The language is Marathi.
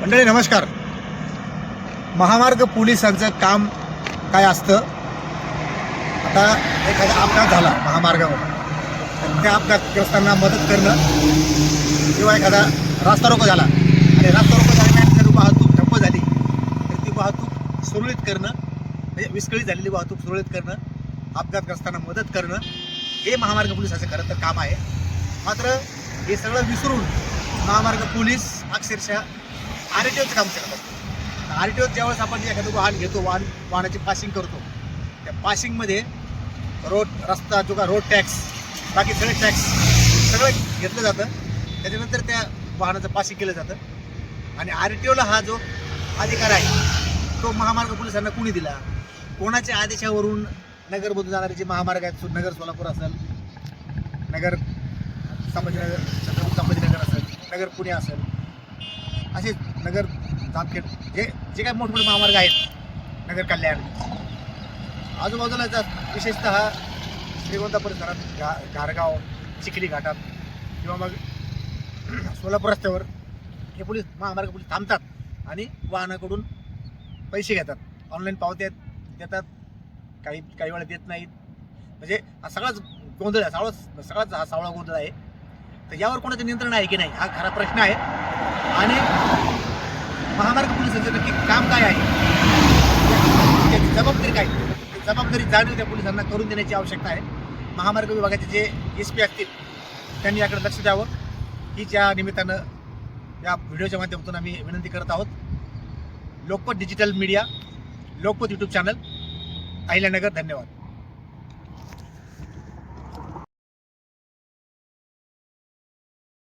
मंडळी नमस्कार. महामार्ग पोलिसांचं काम काय असतं? आता एखादा अपघात झाला महामार्गावर तर त्या अपघातग्रस्तांना मदत करणं किंवा एखादा रास्ता रोको झाला आणि रास्ता रोको दरम्यान जर वाहतूक ठप्प झाली तर ती वाहतूक सुरळीत करणं म्हणजे विस्कळीत झालेली वाहतूक सुरळीत करणं अपघातग्रस्तांना मदत करणं हे महामार्ग पोलिसाचं खरं तर काम आहे. मात्र हे सगळं विसरून महामार्ग पोलीस अक्षरशः आर टी ओचं काम करत असतो. आर टी ओत ज्यावेळेस आपण एखादं वाहन घेतो वाहन वाहनाची पासिंग करतो त्या पासिंगमध्ये रोड रस्ता जो का रोड टॅक्स बाकी सगळे टॅक्स सगळं घेतलं जातं. त्याच्यानंतर त्या वाहनाचं पासिंग केलं जातं. आणि आर टी ओला हा जो अधिकार आहे तो महामार्ग पोलिसांना कुणी दिला? कोणाच्या आदेशावरून नगरमधून जाणारे जे महामार्ग आहेत नगर सोलापूर असेल नगर संभाजीनगर छत्रपती संभाजीनगर असेल नगर पुणे असेल असे नगर जामखेड जे जे काही मोठमोठे महामार्ग आहेत नगर कल्याण. आजूबाजूला जा विशेषतः श्रीगोंदा परिसरात घा गारगाव चिखली घाटात किंवा मग सोलापूर रस्त्यावर हे पोलीस महामार्ग पोलीस थांबतात आणि वाहनाकडून पैसे घेतात. ऑनलाईन पावत्या देतात. काही काही वेळा देत नाहीत. म्हणजे हा सगळाच गोंधळ आहे सावळा सगळाच हा सावळा गोंधळ आहे. तर यावर कोणाचं नियंत्रण आहे की नाही हा खरा प्रश्न आहे. आणि महामार्ग पोलिसांचं नक्की काम काय आहे? त्याची जबाबदारी काय? ती जबाबदारी जाणीव त्या पोलिसांना करून देण्याची आवश्यकता आहे. महामार्ग विभागाचे जे एस पी असतील त्यांनी याकडे लक्ष द्यावं. ही ज्या निमित्तानं या व्हिडिओच्या माध्यमातून आम्ही विनंती करत आहोत. Lokpat digital media Lokpat YouTube channel Ahilyanagar धन्यवाद.